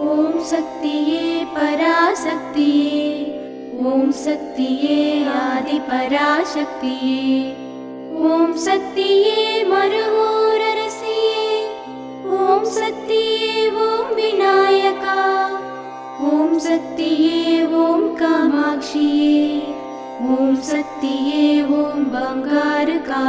ॐ शक्तिये पराशक्तिये ॐ शक्तिये आदिपराशक्तिये ॐ शक्तिये मरुमोरसि ॐ शक्तिये ॐ विनायका ॐ शक्तिये ॐ कामाक्षिये ॐ शक्तिये ॐ बङ्गारकामाक्षिये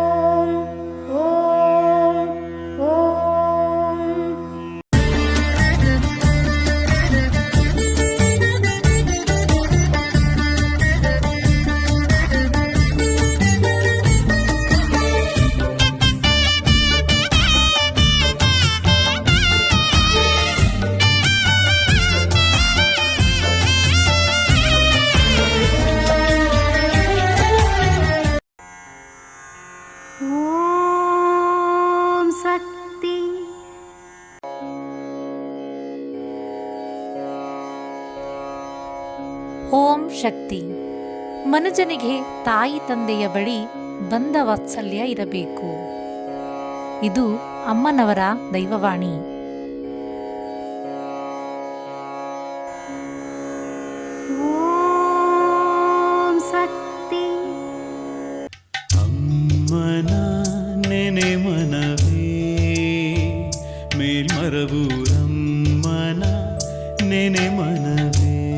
ಓಂ ಶಕ್ತಿ. ಮನುಜನಿಗೆ ತಾಯಿ ತಂದೆಯ ಬಳಿ ಬಂದ ವಾತ್ಸಲ್ಯ ಇರಬೇಕು. ಇದು ಅಮ್ಮನವರ ದೈವವಾಣಿ. ಓಂ ಶಕ್ತಿ. ಅಮ್ಮನ ನೆನೆ ಮನವೇ ಮೇಲ್ಮರವೂರಮ್ಮನ ನೆನೆ ಮನವೇ.